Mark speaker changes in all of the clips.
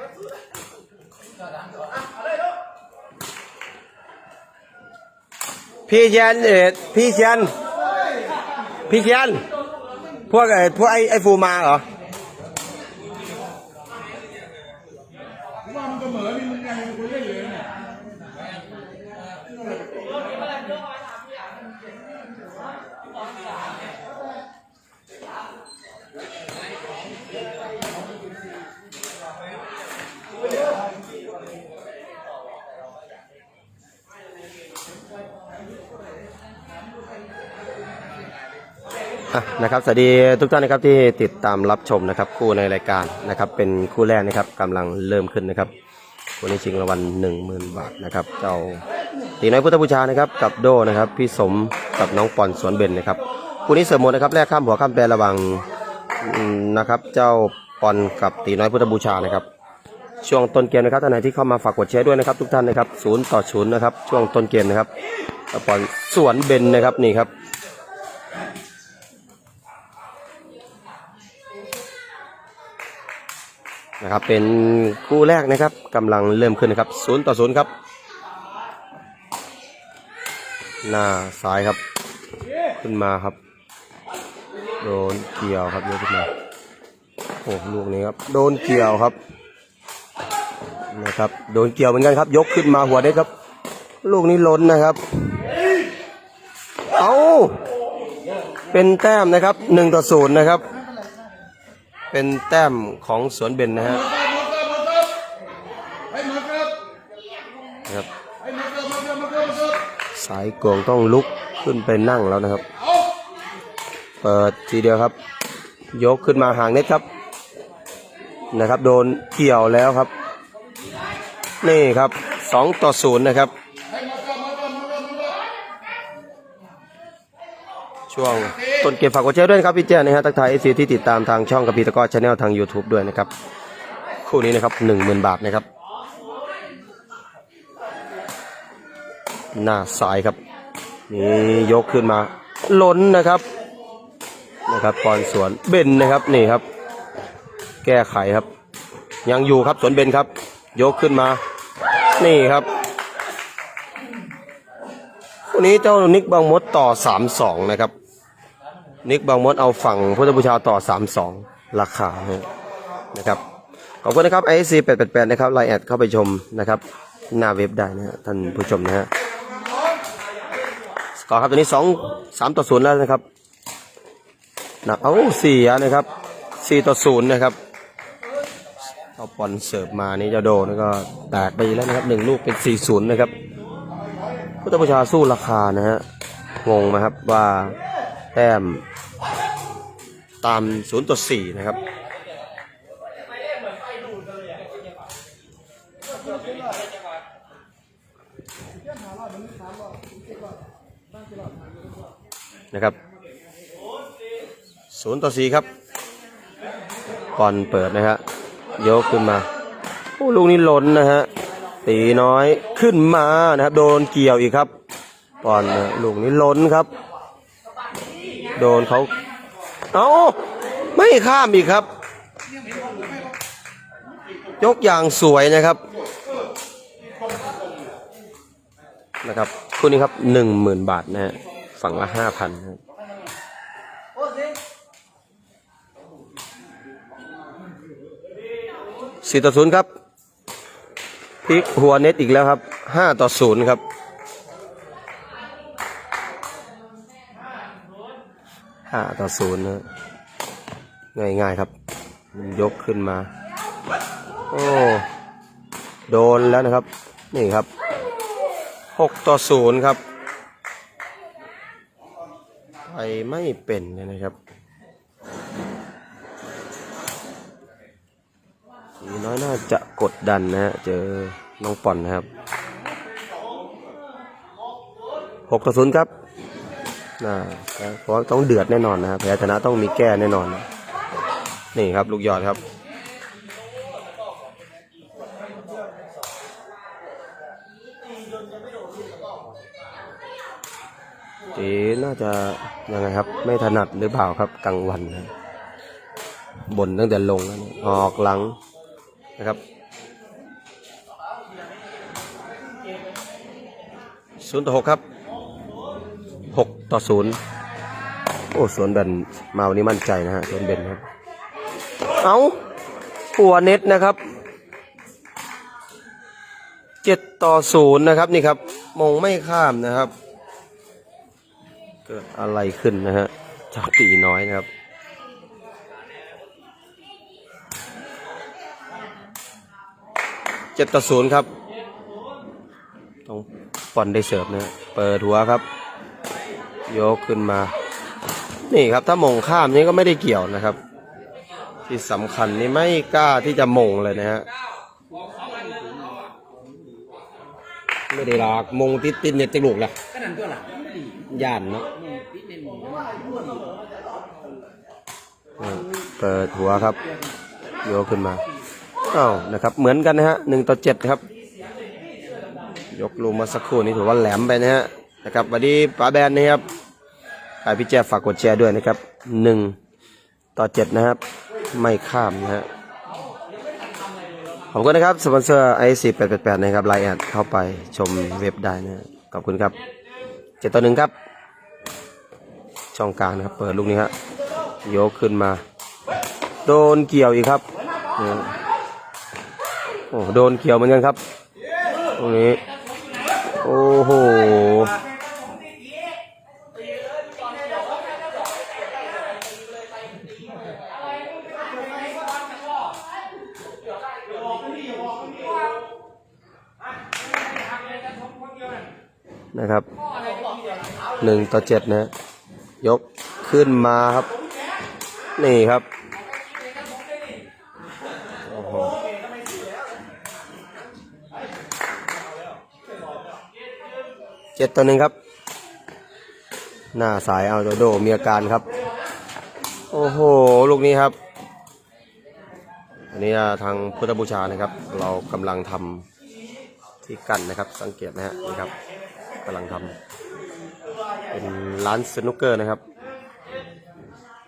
Speaker 1: ก่อนล้างก่อน
Speaker 2: อะ
Speaker 1: เอาเลยลูก
Speaker 3: พี่เชียนเอ็ดพี่เชียนพี่เชียนพวกไอ้พวกไอ้ไอ้ฟูมาเหรอ
Speaker 2: ผมว่ามันก็เหมือนนี่มันยังคุยเล่นเลยเนี่ย
Speaker 3: อะนะครับสวัสดีทุกท่านนะครับที่ติดตามรับชมนะครับ คู่ในรายการนะครับ เป็นคู่แรกนะครับกำลังเริ่มขึ้นนะครับวันนี้ชิงรางวัลหนึ่งหมื่นบาทนะครับเจ้าตีน้อยพุทธบูชานะครับกับโดนะครับพี่สมกับน้องปอนสวนเบนนะครับคู่นี้เสริมหมดนะครับแรกข้ามหัวข้ามแปรระหวังนะครับ เจ้าปอนกับตีน้อยพุทธบูชานะครับ ช่วงต้นเกมนะครับท่านไหนที่เข้ามาฝากกดแชร์ด้วยนะครับ ทุกท่านนะครับศูนย์ต่อศูนย์นะครับช่วงต้นเกมนะครับปอนสวนเบนนะครับนี่ครับ นะครับเป็นคู่แรกนะครับกำลังเริ่มขึ้นนะครับศูนย์ต่อศูนย์ครับหน้าซ้ายครับ ขึ้นมาครับ โดนเกี่ยวครับยกขึ้นมาโอ้ลูกนี้ครับโดนเกี่ยวครับนะครับโดนเกี่ยวเหมือนกันครับ ยกขึ้นมาหัวได้ครับ ลูกนี้ล้นนะครับเอาเป็นแต้มนะครับหนึ่งต่อศูนย์นะครับ เป็นแต้มของสวนเบนนะฮะครับสายโกงต้องลุกขึ้นไปนั่งแล้วนะครับ
Speaker 2: เอา
Speaker 3: เปิดทีเดียวครับ ยกขึ้นมาห่างเน็ตครับ นะครับ โดนเกี่ยวแล้วครับ นี่ครับสองต่อศูนย์นะครับ
Speaker 2: ไอ้หมดเกิบหมดเกิบหมดเกิบหมดเกิบ
Speaker 3: ช่วงต้นเกมฝากกดแชร์ด้วยนะครับพี่แจ้นะฮะทักทายเอซีที่ติดตามทางช่องกับพีตะก้อชาแนลทาง YouTube ด้วยนะครับ คู่นี้นะครับหนึ่งหมื่นบาทนะครับ หน้าซ้ายครับนี่ยกขึ้นมาล้นนะครับนะครับปอนสวนเบนนะครับนี่ครับ แก้ไขครับ ยังอยู่ครับสวนเบนครับ ยกขึ้นมา นี่ครับวันนี้เจ้านิกบางมดต่อสามสองนะครับ นิกบางมดเอาฝั่งพุทธบูชาต่อสามสองราคานะครับขอบคุณนะครับไอซีแปดแปดแปดนะครับไลน์แอดเข้าไปชมนะครับ หน้าเว็บได้นะท่านผู้ชมนะฮะสกอร์ครับตัวนี้สองสามต่อศูนย์แล้วนะครับนะเอาสี่นะครับสี่ต่อศูนย์นะครับเอาบอลเสิร์ฟมานี่จะโดนก็แตกไปแล้วนะครับหนึ่งลูกเป็นสี่ศูนย์นะครับพุทธประชาสู้ราคานะฮะงงไหมครับว่า แต้มตามศูนย์ต่อสี่นะครับนะครับศูนย์ต่อสี่ครับบอลเปิดนะฮะยกขึ้นมาโอ้ลูกนี้ล้นนะฮะตีน้อยขึ้นมานะครับ โดนเกี่ยวอีกครับบอลนลูกนี้ล้นครับ โดนเขาเอาไม่ข้ามอีกครับ ยกอย่างสวยนะครับนะครับคู่นี้ครับหนึ่งหมื่นบาทนะฮะฝั่งละห้าพันครับสี่ต่อศูนย์ครับพลิกหัวเน็ตอีกแล้วครับห้าต่อศูนย์ครับ ห้าต่อศูนย์นะง่ายๆครับ ยกขึ้นมา โอ้ โดนแล้วนะครับ นี่ครับหกต่อศูนย์ครับไปไม่เป็นเลยนะครับสีน้อยน่าจะกดดันนะฮะ เจอน้องป่อนนะครับหกต่อศูนย์ครับ น่าเพราะต้องเดือดแน่นอนนะครับแพ้ชนะต้องมีแก้แน่นอนนะนี่ครับ ลูกยอดครับตีน่าจะยังไงครับ ไม่ถนัดหรือเปล่าครับกลางวันนะบนตั้งแต่ลงแล้วออกหลังนะครับศูนย์ต่อหกครับ หกต่อศูนย์โอ้สวนแบนมาวันนี้มั่นใจนะฮะสวนเบนครับ เอาหัวเน็ตนะครับเจ็ดต่อศูนย์นะครับนี่ครับมงไม่ข้ามนะครับ เกิดอะไรขึ้นนะฮะจากตีน้อยนะครับเจ็ดต่อศูนย์ครับ ต้องปอนได้เสิร์ฟนะฮะเปิดหัวครับ ยกขึ้นมา นี่ครับถ้ามงข้ามนี่ก็ไม่ได้เกี่ยวนะครับ ที่สำคัญนี่ไม่กล้าที่จะมงเลยนะฮะไม่ได้หรอกมงติดติดเน็ตติดลูกละ
Speaker 1: ก็นั่นตัวล่ะ
Speaker 3: ย่านเนาะ
Speaker 1: เปิ
Speaker 3: ดหัวครับโยกขึ้นมาอ้าวนะครับ เหมือนกันนะฮะหนึ่งต่อเจ็ดครับ ยกลงมาสักครู่นี้ถือว่าแหลมไปนะฮะนะครับสวัสดีป๋าแบนนะครับ พี่แจ๊ฝากกดแชร์ด้วยนะครับหนึ่งต่อเจ็ดนะครับ ไม่ข้ามนะฮะขอบคุณนะครับสปอนเซอร์ไอซีแปดแปดแปดนะครับไลน์แอดเข้าไปชมเว็บได้นะขอบคุณครับเจ็ดต่อหนึ่งครับ ช่องกลางนะครับ เปิดลูกนี้ครับยกขึ้นมา โดนเกี่ยวอีกครับโอ้โดนเกี่ยวเหมือนกันครับ ตรงนี้ โอ้โห นะครับหนึ่งต่อเจ็ดนะยกขึ้นมาครับ นี่ครับโอ้โหเจ็ดต่อหนึ่งครับ หน้าสายเอาโดโดมีอาการครับ โอ้โห ลูกนี้ครับ อันนี้ทางพุทธบูชานะครับ เรากำลังทำที่กั้นนะครับ สังเกตนะฮะนี่ครับ กำลังทำเป็นร้านสนุกเกอร์นะครับ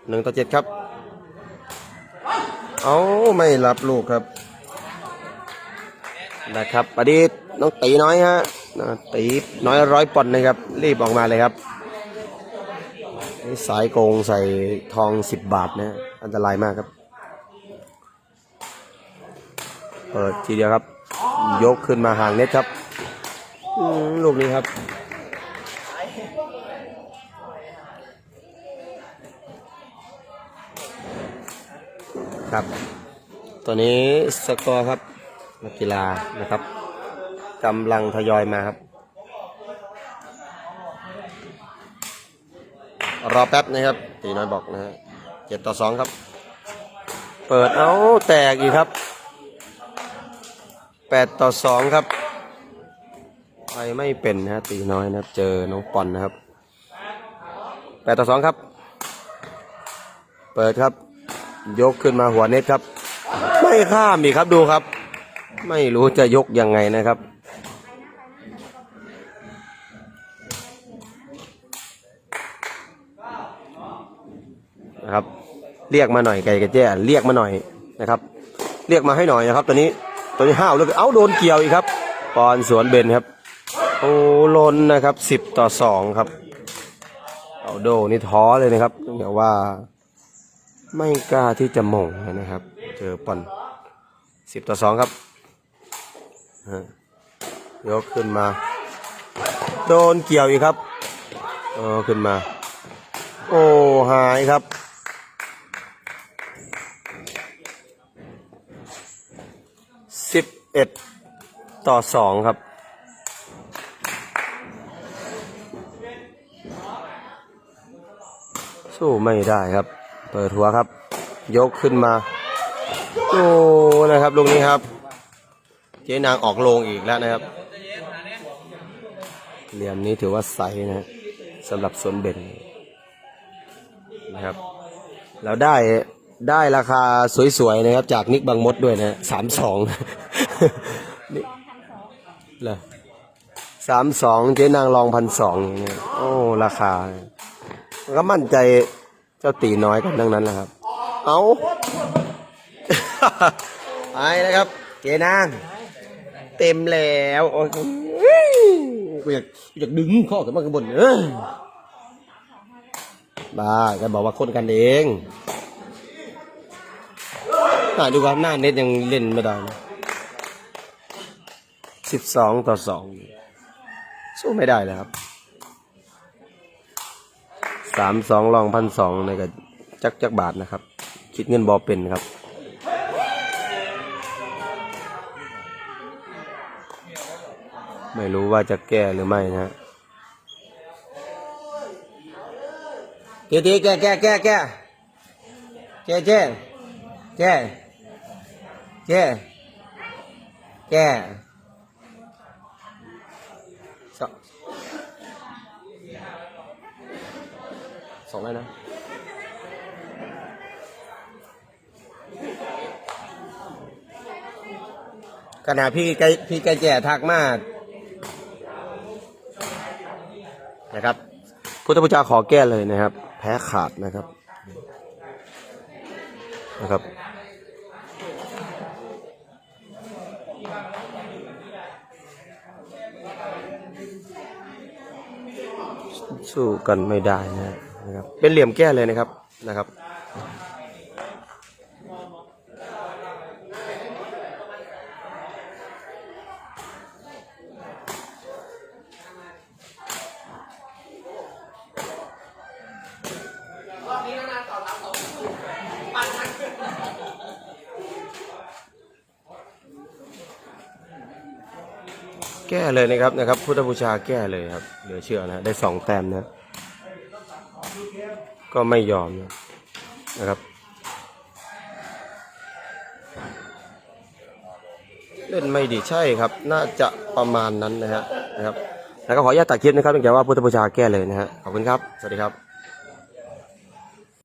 Speaker 3: หนึ่งต่อเจ็ดครับ เอาไม่รับลูกครับ นะครับอดีตน้องตีน้อยฮะตีน้อยร้อยปอนด์นะครับ รีบออกมาเลยครับสายโกงใส่ทองสิบบาทนะอันตรายมากครับ เปิดทีเดียวครับ ยกขึ้นมาห่างเน็ตครับ ลูกนี้ครับ ครับตัวนี้สกอร์ครับนักกีฬานะครับกำลังทยอยมาครับ รอแป๊บนะครับ ตีน้อยบอกนะฮะเจ็ดต่อสองครับ เปิดเอาแตกอีกครับแปดต่อสองครับ ไปไม่เป็นนะฮะตีน้อยนะครับ เจอน้องปอนนะครับแปดต่อสองครับ เปิดครับ ยกขึ้นมาหัวเน็ตครับ ไม่ข้ามอีกครับดูครับ ไม่รู้จะยกยังไงนะครับนะครับ เรียกมาหน่อยไก่กระแจ้เรียกมาหน่อยนะครับ เรียกมาให้หน่อยนะครับ ตัวนี้ตัวนี้ห้าวเลยเอ้าโดนเกี่ยวอีกครับปอนสวนเบนครับ โอ้ล้นนะครับสิบต่อสองครับ เอาโดนี่ท้อเลยนะครับต้องบอกว่าไม่กล้าที่จะมงนะครับ เจอปอนสิบต่อสองครับฮะยกขึ้นมา โดนเกี่ยวอีกครับเออขึ้นมา โอ้หายครับสิบเอ็ดต่อสองครับ สู้ไม่ได้ครับ เปิดหัวครับ ยกขึ้นมาโอ้นะครับลูกนี้ครับ เจ๊นางออกโลงอีกแล้วนะครับ เหลี่ยมนี้ถือว่าใสนะสำหรับสวนเบนนะครับเราได้ได้ราคาสวยๆนะครับ จากนิกบางมดด้วยนะสามสองนี่เหรอสามสองเจ๊นางรองพันสองเนี่ยโอ้ราคา ก็มั่นใจเจ้าตีน้อยกันทั้งนั้นแหละครับ เอาไปนะครับ เจ๊นาง เต็มแล้วโอ้ยกูอยากกูอยากดึงข้อขึ้นมาข้างบนเออบ้าแกบอกว่าคนกันเองน่าดูครับหน้าเน็ตยังเล่นไม่ได้สิบสองต่อสองสู้ไม่ได้เลยครับ สามสองลองพันสองในกับจักจักบาทนะครับ คิดเงินบอเป็นครับไม่รู้ว่าจะแก้หรือไม่นะฮะทีทีแก้แก้แก้แก้แก้แก้แก้แก้แก้ สองเลยนะขณะพี่ไกพี่ไกแก่ทักมากนะครับ พุทธบูชาขอแก้เลยนะครับ แพ้ขาดนะครับนะครับสู้กันไม่ได้นะ นะครับ เป็นเหลี่ยมแก้เลยนะครับนะครับ แก้เลยนะครับนะครับ พุทธบูชาแก้เลยครับเหลือเชื่อนะได้สองแต้มนะ ก็ไม่ยอมนะครับ เล่นไม่ดีใช่ครับ น่าจะประมาณนั้นนะฮะนะครับ แล้วก็ขออนุญาตตัดคลิปนะครับเนื่องจากว่าพุทธบูชาแก้เลยนะฮะขอบคุณครับ สวัสดีครับ